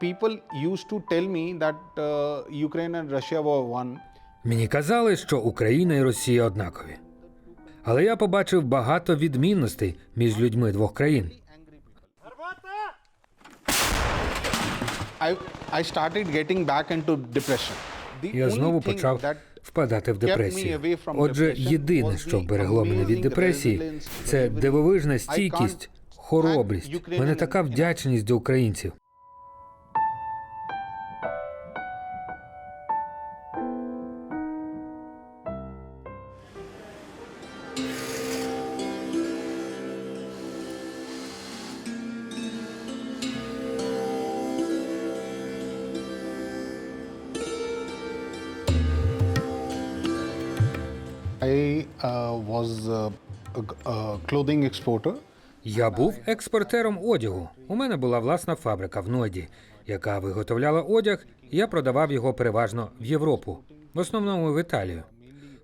people used to tell me that uh, Ukraine and Russia were one. Мені казали, що Україна і Росія однакові. Але я побачив багато відмінностей між людьми двох країн. I, I started getting back into depression. The Я only знову thing почав that впадати в me депресію. away from Отже, depression єдине, was що the вберегло мене від amazing депресії, resilience, це дивовижна стійкість, хоробрість. Мене така вдячність до українців. Я був експортером одягу. У мене була власна фабрика в Ноді, яка виготовляла одяг, і я продавав його переважно в Європу, в основному в Італію.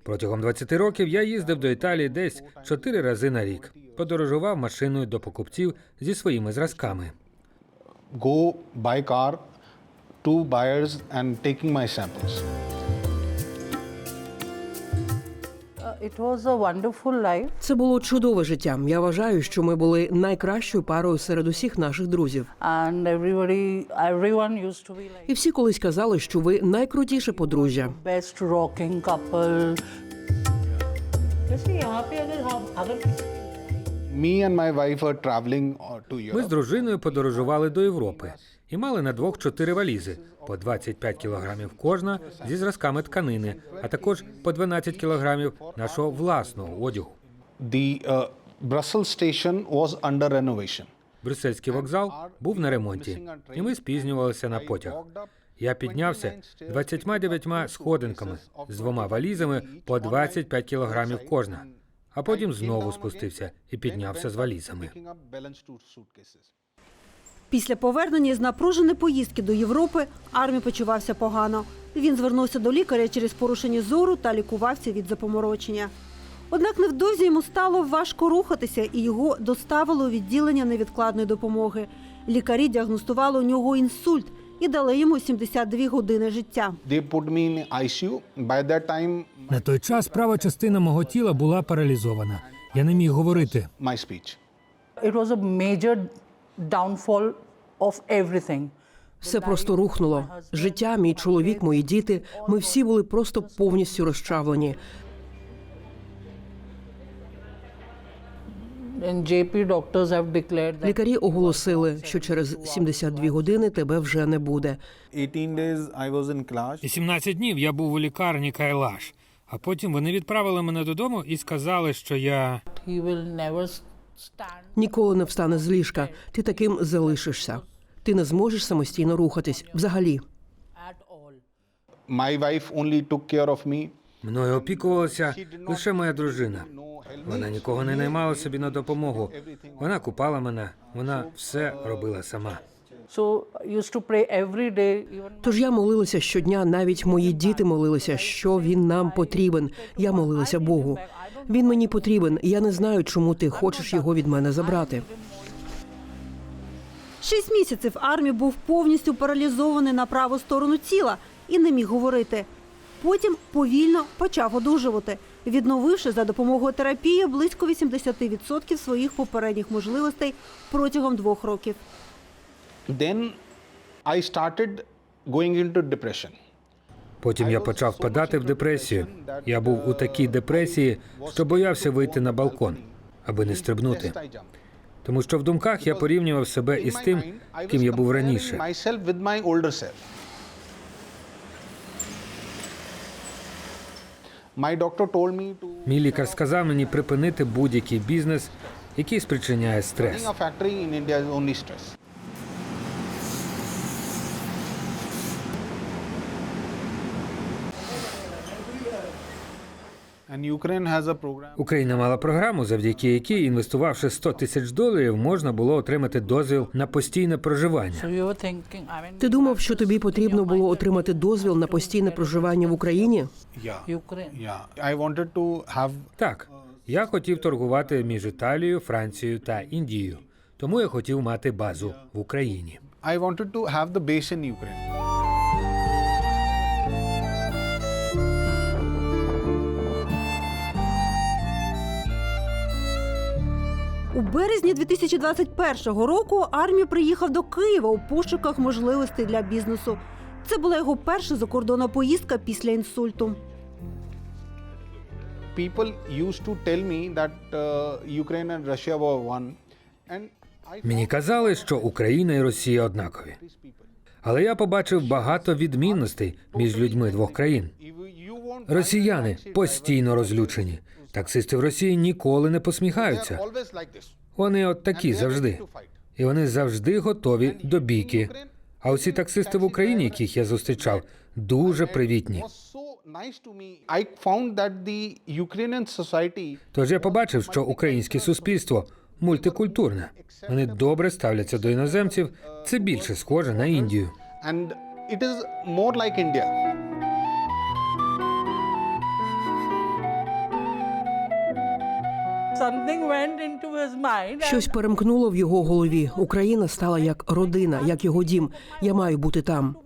Протягом 20 років я їздив до Італії десь 4 рази на рік. Подорожував машиною до покупців зі своїми зразками. Go by car to buyers and taking my samples. Це було чудове життя. Я вважаю, що ми були найкращою парою серед усіх наших друзів. І всі колись казали, що ви найкрутіше подружжя. Ми з дружиною подорожували до Європи і мали на двох чотири валізи по 25 кілограмів кожна зі зразками тканини, а також по 12 кілограмів нашого власного одягу. The uh, Brussels station was under renovation. Брюссельський вокзал був на ремонті, і ми спізнювалися на потяг. Я піднявся 29 сходинками з двома валізами по 25 кілограмів кожна, а потім знову спустився і піднявся з валізами. Після повернення з напруженої поїздки до Європи Армі почувався погано. Він звернувся до лікаря через порушення зору та лікувався від запоморочення. Однак невдовзі йому стало важко рухатися, і його доставили у відділення невідкладної допомоги. Лікарі діагностували у нього інсульт і дали йому 72 години життя. На той час права частина мого тіла була паралізована. Я не міг говорити. Downfall of everything Все просто рухнуло. Життя, мій чоловік, мої діти. Ми всі були просто повністю розчавлені. Лікарі оголосили, що через 72 години тебе вже не буде. 18 days I was in class. 18 днів я був у лікарні Кайлаш, а потім вони відправили мене додому і сказали, що я Ніколи не встане з ліжка. Ти таким залишишся. Ти не зможеш самостійно рухатись взагалі. мною опікувалася лише моя дружина. Вона нікого не наймала собі на допомогу. Вона купала мене, вона все робила сама. Тож я молилася щодня, навіть мої діти молилися, що він нам потрібен. Я молилася Богу. Він мені потрібен. Я не знаю, чому ти хочеш його від мене забрати. Шість місяців Армі був повністю паралізований на праву сторону тіла і не міг говорити. Потім повільно почав одужувати, відновивши за допомогою терапії близько 80% своїх попередніх можливостей протягом двох років. Then I started going into depression. Потім я почав впадати в депресію. Я був у такій депресії, що боявся вийти на балкон, аби не стрибнути. Тому що в думках я порівнював себе із тим, ким я був раніше. Мій лікар сказав мені припинити будь-який бізнес, який спричиняє стрес. running a factory in India is only stress. And Ukraine has a program. Україна мала програму, завдяки якій, інвестувавши 100 тисяч доларів, можна було отримати дозвіл на постійне проживання. Ти думав, що тобі потрібно було отримати дозвіл на постійне проживання в Україні? Так, я хотів торгувати між Італією, Францією та Індією, тому я хотів мати базу в Україні. I wanted to have the base in Ukraine. У березні 2021 року Армі приїхав до Києва у пошуках можливостей для бізнесу. Це була його перша закордонна поїздка після інсульту. People used to tell me that uh, Ukraine and Russia were one, and Мені казали, що Україна і Росія однакові. Але я побачив багато відмінностей між людьми двох країн. Росіяни постійно розлючені. Таксисти в Росії ніколи не посміхаються. Вони от такі завжди. І вони завжди готові до бійки. А усі таксисти в Україні, яких я зустрічав, дуже привітні. Тож я побачив, що українське суспільство мультикультурне. Вони добре ставляться до іноземців. Це більше схоже на Індію. and Щось перемкнуло в його голові. Україна стала як родина, як його дім. Я маю бути там.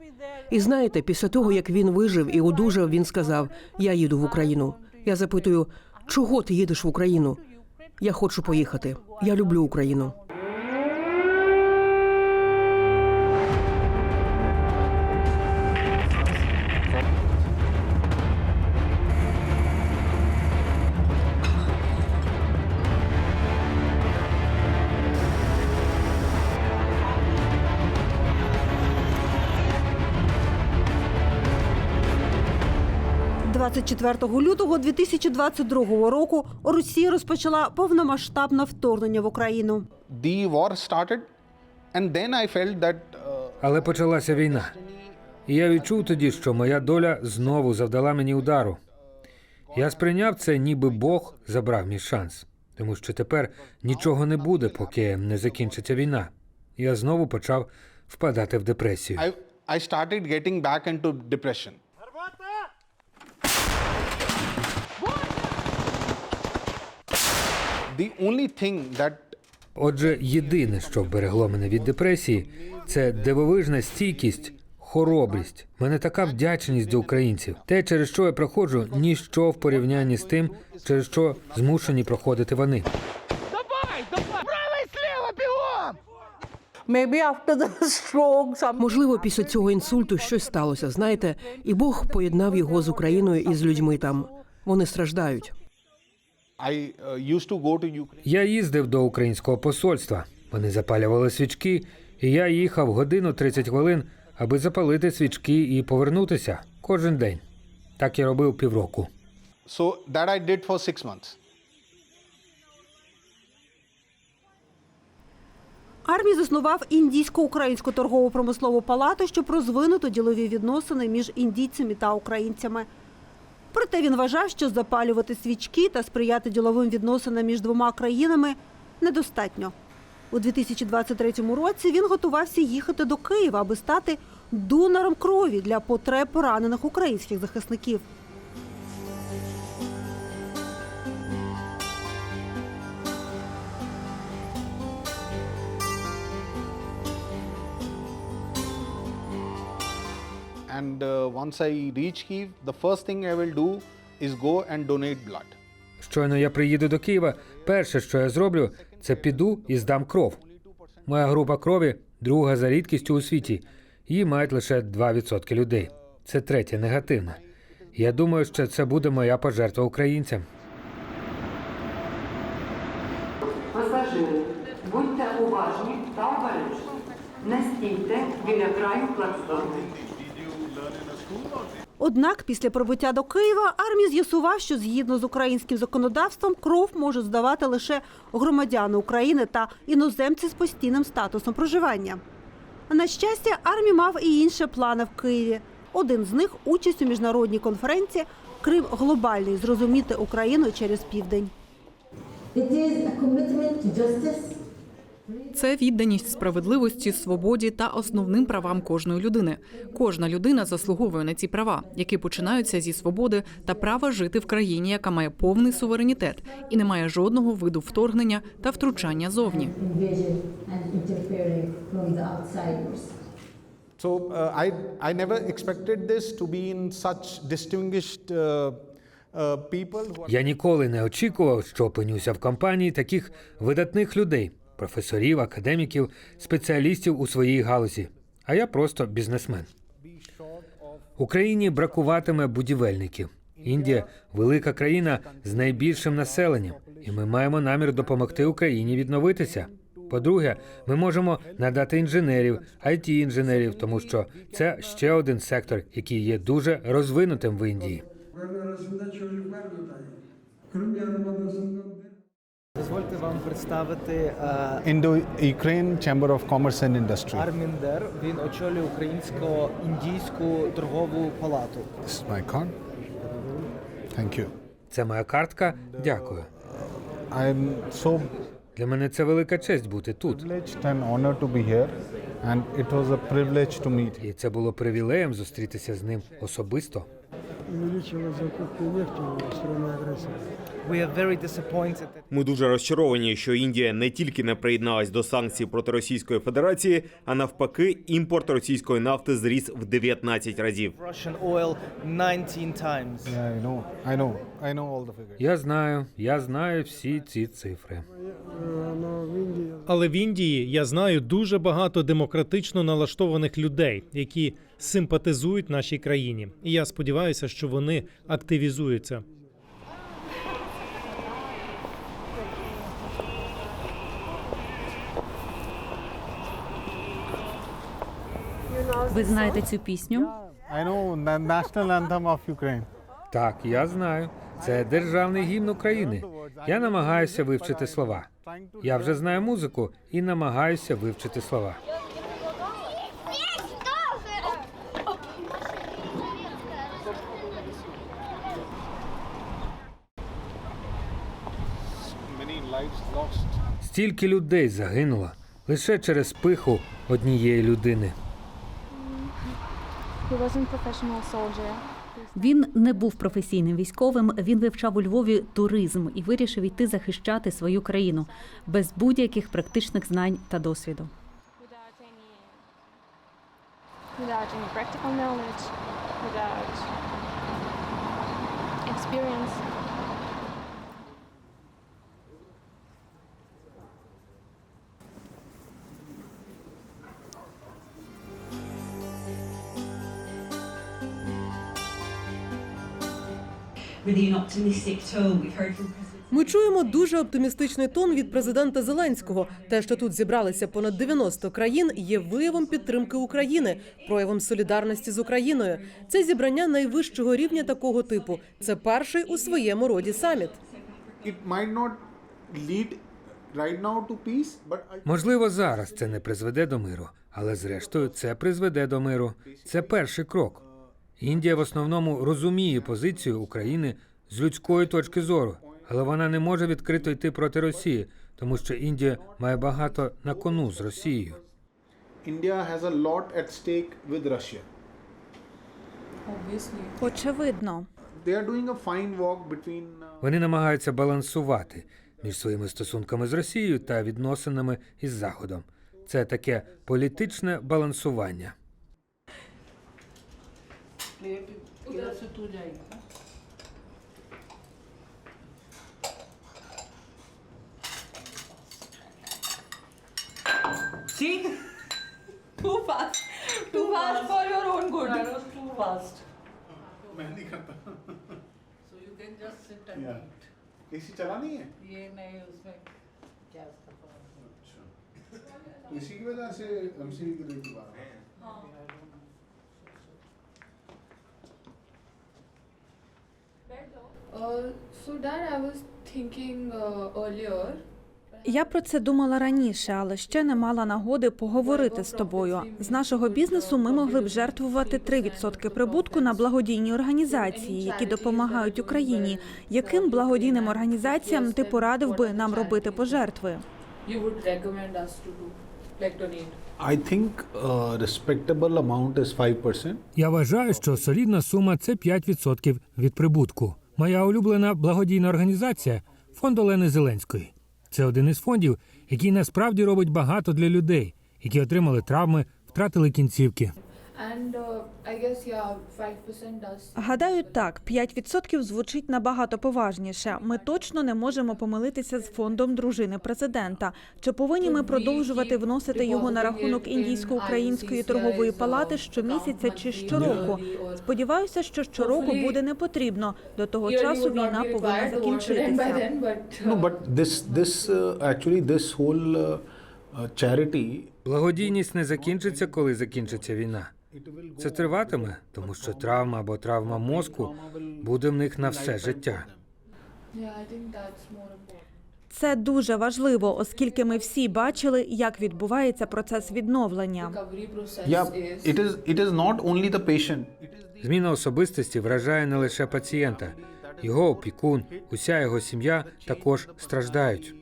І знаєте, після того як він вижив і одужав, він сказав: Я їду в Україну. Я запитую, чого ти їдеш в Україну? Я хочу поїхати. Я люблю Україну. – 24 лютого 2022 року Росія розпочала повномасштабне вторгнення в Україну. The war started, and then I felt that uh, Але почалася війна. І я відчув тоді, що моя доля знову завдала мені удару. Я сприйняв це, ніби Бог забрав мій шанс, тому що тепер нічого не буде, поки не закінчиться війна. Я знову почав впадати в депресію. I started getting back into depression. The only thing that Отже, єдине, що вберегло мене від депресії, це дивовижна стійкість, хоробрість. Мене така вдячність до українців. Те, через що я проходжу, ніщо в порівнянні з тим, через що змушені проходити вони. Maybe after the stroke, some Можливо, після цього інсульту щось сталося, знаєте, і Бог поєднав його з Україною і з людьми там. Вони страждають. Я їздив до українського посольства. Вони запалювали свічки, і я їхав годину 30 хвилин, аби запалити свічки і повернутися кожен день. Так я робив півроку. So that I did for six months. Армій заснував індійсько-українську торгову промислову палату, щоб розвинути ділові відносини між індійцями та українцями. Проте він вважав, що запалювати свічки та сприяти діловим відносинам між двома країнами недостатньо. У 2023 році він готувався їхати до Києва, аби стати донором крові для потреб поранених українських захисників. And uh, once I reach Kiev, the first thing I will do is go and donate blood. Щойно я приїду до Києва, перше, що я зроблю, це піду і здам кров. Моя група крові друга за рідкістю у світі. Її мають лише 2% людей. Це третє негативне. Я думаю, що це буде моя пожертва українцям. Пасажири, будьте уважні та обережні. Не стійте біля краю платформи. Однак після прибуття до Києва армій з'ясував, що згідно з українським законодавством кров можуть здавати лише громадяни України та іноземці з постійним статусом проживання. На щастя, армій мав і інші плани в Києві. Один з них участь у міжнародній конференції Крим глобальний зрозуміти Україну через південь. It is a commitment to justice, Це відданість справедливості, свободі та основним правам кожної людини. Кожна людина заслуговує на ці права, які починаються зі свободи та права жити в країні, яка має повний суверенітет і не має жодного виду вторгнення та втручання зовні. So uh, I, I never expected this to be in such distinguished uh, uh, Я ніколи не очікував, що опинюся в компанії таких видатних людей, професорів, академіків, спеціалістів у своїй галузі. А я просто бізнесмен. Україні бракуватиме будівельників. Індія велика країна з найбільшим населенням, і ми маємо намір допомогти Україні відновитися. По-друге, ми можемо надати інженерів, it інженерів, тому що це ще один сектор, який є дуже розвинутим в Індії. Дозвольте вам представити е, Indo-Ukraine Chamber of Commerce and Industry. Армін Дер. Він очолює українсько-індійську торгову палату. This is my card. Thank you. Це моя картка. Дякую. I'm so Для мене це велика честь бути тут. and honored to be here, and it was a privilege to meet. І це було привілеєм зустрітися з ним особисто. We are very disappointed that Ми дуже розчаровані, що Індія не тільки не приєдналась до санкцій проти Російської Федерації, а навпаки, імпорт російської нафти зріс в 19 разів. Russian oil 19 times. Yeah, I know. I know. I know all the figures. Я знаю, я знаю всі ці цифри. Але в Індії я знаю дуже багато демократично налаштованих людей, які симпатизують нашій країні. І я сподіваюся, що вони активізуються. Ви знаєте цю пісню? I know the national anthem of Ukraine. Так, я знаю. Це державний гімн України. Я намагаюся вивчити слова. Я вже знаю музику і намагаюся вивчити слова. Стільки людей загинуло лише через пиху однієї людини. Він не був професійним військовим. Він вивчав у Львові туризм і вирішив йти захищати свою країну без будь-яких практичних знань та досвіду. Without any practical knowledge, without experience. Ми чуємо дуже оптимістичний тон від президента Зеленського. Те, що тут зібралися понад 90 країн, є виявом підтримки України, проявом солідарності з Україною. Це зібрання найвищого рівня такого типу. Це перший у своєму роді саміт. It might not lead right now to peace, but I Можливо, зараз це не призведе до миру, але зрештою це призведе до миру. Це перший крок. Індія в основному розуміє позицію України з людської точки зору, але вона не може відкрито йти проти Росії, тому що Індія має багато на кону з Росією. India has a lot at stake with Russia. Очевидно. Uh, Вони намагаються балансувати між своїми стосунками з Росією та відносинами із Заходом. Це таке політичне балансування. Plate उधर से तू जाएगा see too fast too fast for your own good I was too fast मैं नहीं करता so you can just sit and eat AC चला नहीं है? ये नहीं उसमें क्या उसका अच्छा। इसी की वजह से एमसीबी के लिए दोबारा। हाँ। So that I was thinking earlier. Я про це думала раніше, але ще не мала нагоди поговорити з тобою. З нашого бізнесу ми могли б жертвувати 3% прибутку на благодійні організації, які допомагають Україні. Яким благодійним організаціям ти порадив би нам робити пожертви? I think uh, respectable amount is 5%. Я вважаю, що солідна сума це 5% від прибутку. Моя улюблена благодійна організація фонд Олени Зеленської. Це один із фондів, який насправді робить багато для людей, які отримали травми, втратили кінцівки. Uh. Гадаю, так, 5% звучить набагато поважніше. Ми точно не можемо помилитися з фондом дружини президента. Чи повинні ми продовжувати вносити його на рахунок індійсько-української торгової палати щомісяця чи щороку? Сподіваюся, що щороку буде не потрібно. До того часу війна повинна закінчитися. then, but this this uh, actually this whole uh, uh, charity Благодійність не закінчиться, коли закінчиться війна. Це триватиме, тому що травма або травма мозку буде в них на все життя. Це дуже важливо, оскільки ми всі бачили, як відбувається процес відновлення. Зміна особистості вражає не лише пацієнта, його опікун, уся його сім'я також страждають.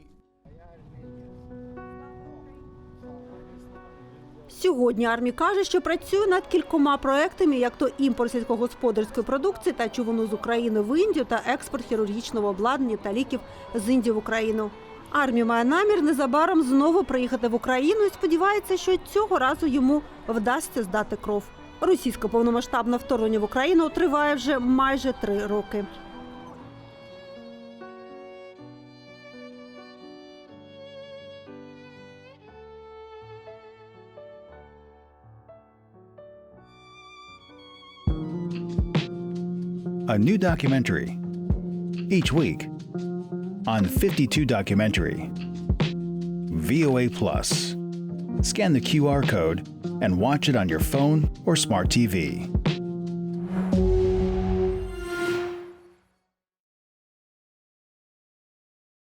Сьогодні армія каже, що працює над кількома проектами, як то імпорт сільськогосподарської продукції та човуну з України в Індію та експорт хірургічного обладнання та ліків з Індії в Україну. Армія має намір незабаром знову приїхати в Україну і сподівається, що цього разу йому вдасться здати кров. Російське повномасштабне вторгнення в Україну триває вже майже три роки. A new documentary each week on 52 Documentary. VOA Plus. Scan the QR code and watch it on your phone or smart TV.